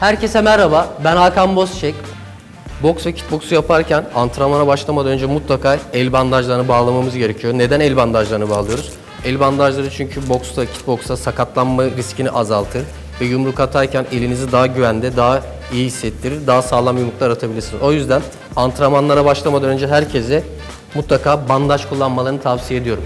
Herkese merhaba, ben Hakan Bozçek. Boks ve kickboksu yaparken antrenmana başlamadan önce mutlaka el bandajlarını bağlamamız gerekiyor. Neden el bandajlarını bağlıyoruz? El bandajları çünkü boksta, kickboksta sakatlanma riskini azaltır ve yumruk atarken elinizi daha güvende, daha iyi hissettirir, daha sağlam yumruklar atabilirsiniz. O yüzden antrenmanlara başlamadan önce herkese mutlaka bandaj kullanmalarını tavsiye ediyorum.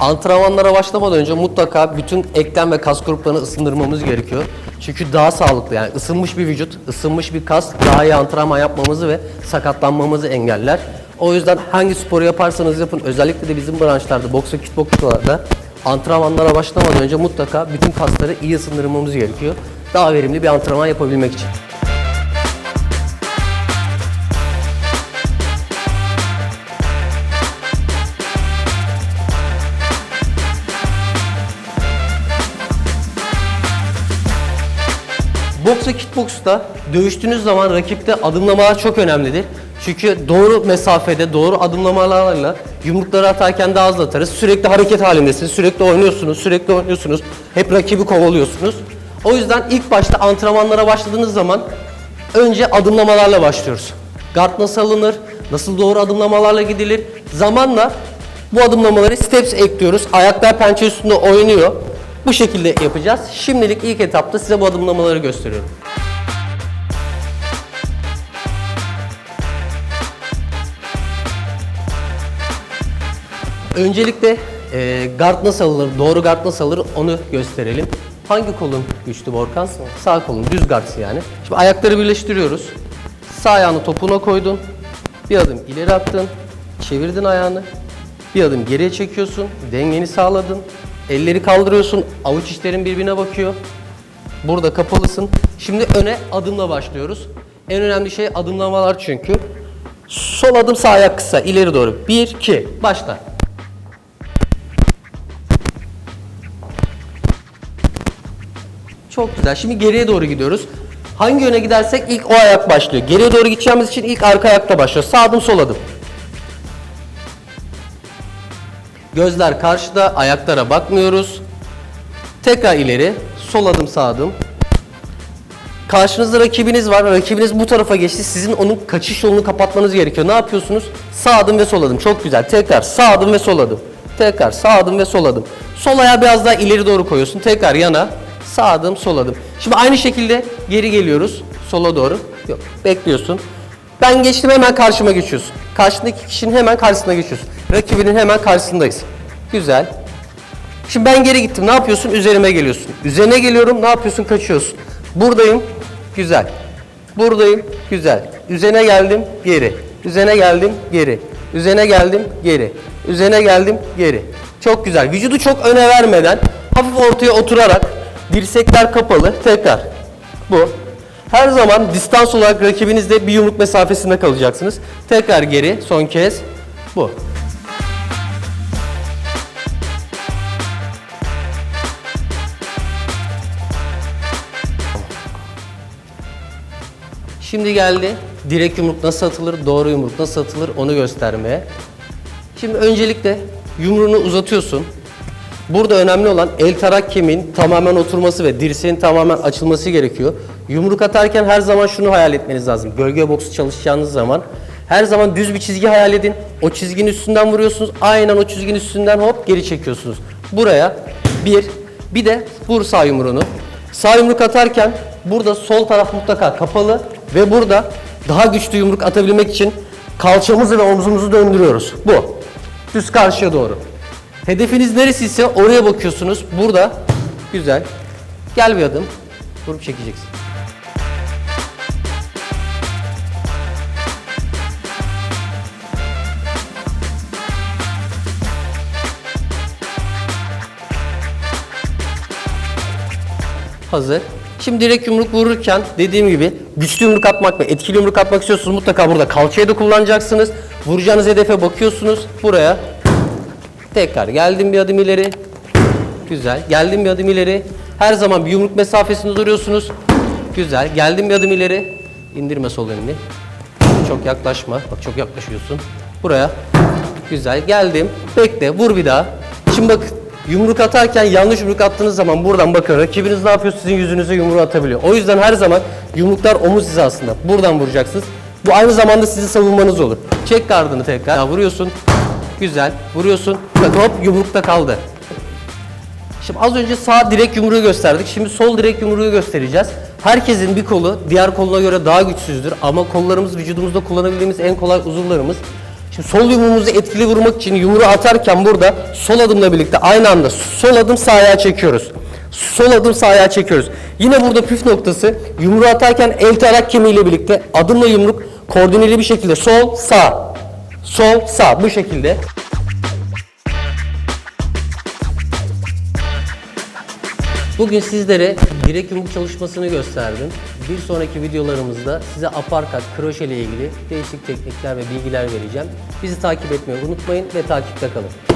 Antrenmanlara başlamadan önce mutlaka bütün eklem ve kas gruplarını ısındırmamız gerekiyor. Çünkü daha sağlıklı yani ısınmış bir vücut, ısınmış bir kas daha iyi antrenman yapmamızı ve sakatlanmamızı engeller. O yüzden hangi sporu yaparsanız yapın özellikle de bizim branşlarda boks ve kickbokslarda antrenmanlara başlamadan önce mutlaka bütün kasları iyi ısındırmamız gerekiyor. Daha verimli bir antrenman yapabilmek için. Boks ve kickboksta dövüştüğünüz zaman rakipte adımlamalar çok önemlidir. Çünkü doğru mesafede, doğru adımlamalarla yumrukları atarken daha hızlı atarız. Sürekli hareket halindesiniz, sürekli oynuyorsunuz, sürekli oynuyorsunuz. Hep rakibi kovalıyorsunuz. O yüzden ilk başta antrenmanlara başladığınız zaman önce adımlamalarla başlıyoruz. Guard nasıl alınır, nasıl doğru adımlamalarla gidilir. Zamanla bu adımlamaları steps ekliyoruz. Ayaklar pençe üstünde oynuyor. Bu şekilde yapacağız. Şimdilik ilk etapta size bu adımlamaları gösteriyorum. Öncelikle e, guard nasıl alınır, doğru guard nasıl alınır onu gösterelim. Hangi kolun güçlü Borkan? Sağ kolun, düz guard yani. Şimdi ayakları birleştiriyoruz. Sağ ayağını topuna koydun. Bir adım ileri attın. Çevirdin ayağını. Bir adım geriye çekiyorsun. Dengeni sağladın. Elleri kaldırıyorsun. Avuç içlerin birbirine bakıyor. Burada kapalısın. Şimdi öne adımla başlıyoruz. En önemli şey adımlamalar çünkü. Sol adım sağ ayak kısa. ileri doğru. 1, 2. Başla. Çok güzel. Şimdi geriye doğru gidiyoruz. Hangi yöne gidersek ilk o ayak başlıyor. Geriye doğru gideceğimiz için ilk arka ayakta başlıyor. Sağ adım sol adım. Gözler karşıda, ayaklara bakmıyoruz. Tekrar ileri, sol adım sağ adım. Karşınızda rakibiniz var. Rakibiniz bu tarafa geçti. Sizin onun kaçış yolunu kapatmanız gerekiyor. Ne yapıyorsunuz? Sağ adım ve sol adım. Çok güzel. Tekrar sağ adım ve sol adım. Tekrar sağ adım ve sol adım. Sol ayağı biraz daha ileri doğru koyuyorsun. Tekrar yana. Sağ adım, sol adım. Şimdi aynı şekilde geri geliyoruz. Sola doğru. Yok. Bekliyorsun. Ben geçtim hemen karşıma geçiyorsun. Karşındaki kişinin hemen karşısına geçiyorsun. Rakibinin hemen karşısındayız. Güzel. Şimdi ben geri gittim. Ne yapıyorsun? Üzerime geliyorsun. Üzerine geliyorum. Ne yapıyorsun? Kaçıyorsun. Buradayım. Güzel. Buradayım. Güzel. Üzerine geldim. Geri. Üzerine geldim. Geri. Üzerine geldim. Geri. Üzerine geldim. Geri. Çok güzel. Vücudu çok öne vermeden hafif ortaya oturarak dirsekler kapalı. Tekrar. Bu. Her zaman distans olarak rakibinizle bir yumruk mesafesinde kalacaksınız. Tekrar geri. Son kez. Bu. Şimdi geldi direk yumruk nasıl atılır, doğru yumruk nasıl atılır onu göstermeye. Şimdi öncelikle yumruğunu uzatıyorsun. Burada önemli olan el tarak kemiğin tamamen oturması ve dirseğin tamamen açılması gerekiyor. Yumruk atarken her zaman şunu hayal etmeniz lazım. Gölge boksu çalışacağınız zaman her zaman düz bir çizgi hayal edin. O çizginin üstünden vuruyorsunuz. Aynen o çizginin üstünden hop geri çekiyorsunuz. Buraya bir, bir de vur sağ yumruğunu. Sağ yumruk atarken burada sol taraf mutlaka kapalı ve burada daha güçlü yumruk atabilmek için kalçamızı ve omzumuzu döndürüyoruz. Bu. Düz karşıya doğru. Hedefiniz neresiyse oraya bakıyorsunuz. Burada. Güzel. Gel bir adım. Vurup çekeceksin. Hazır. Şimdi direkt yumruk vururken dediğim gibi güçlü yumruk atmak ve etkili yumruk atmak istiyorsunuz mutlaka burada kalçayı da kullanacaksınız. Vuracağınız hedefe bakıyorsunuz. Buraya tekrar geldim bir adım ileri. Güzel. Geldim bir adım ileri. Her zaman bir yumruk mesafesinde duruyorsunuz. Güzel. Geldim bir adım ileri. İndirme sol elini. Çok yaklaşma. Bak çok yaklaşıyorsun. Buraya. Güzel. Geldim. Bekle. Vur bir daha. Şimdi bak yumruk atarken yanlış yumruk attığınız zaman buradan bakın rakibiniz ne yapıyor sizin yüzünüze yumruğu atabiliyor. O yüzden her zaman yumruklar omuz hizasında. Buradan vuracaksınız. Bu aynı zamanda sizi savunmanız olur. Çek gardını tekrar. Ya vuruyorsun. Güzel. Vuruyorsun. Bak hop yumrukta kaldı. Şimdi az önce sağ direk yumruğu gösterdik. Şimdi sol direk yumruğu göstereceğiz. Herkesin bir kolu diğer koluna göre daha güçsüzdür ama kollarımız vücudumuzda kullanabildiğimiz en kolay uzuvlarımız. Sol yumruğumuzu etkili vurmak için yumruğu atarken burada sol adımla birlikte aynı anda sol adım sağ ayağa çekiyoruz. Sol adım sağ ayağa çekiyoruz. Yine burada püf noktası yumruğu atarken el tarak kemiğiyle birlikte adımla yumruk koordineli bir şekilde sol sağ sol sağ bu şekilde. Bugün sizlere direk yumruk çalışmasını gösterdim. Bir sonraki videolarımızda size aparkat, kroşe ile ilgili değişik teknikler ve bilgiler vereceğim. Bizi takip etmeyi unutmayın ve takipte kalın.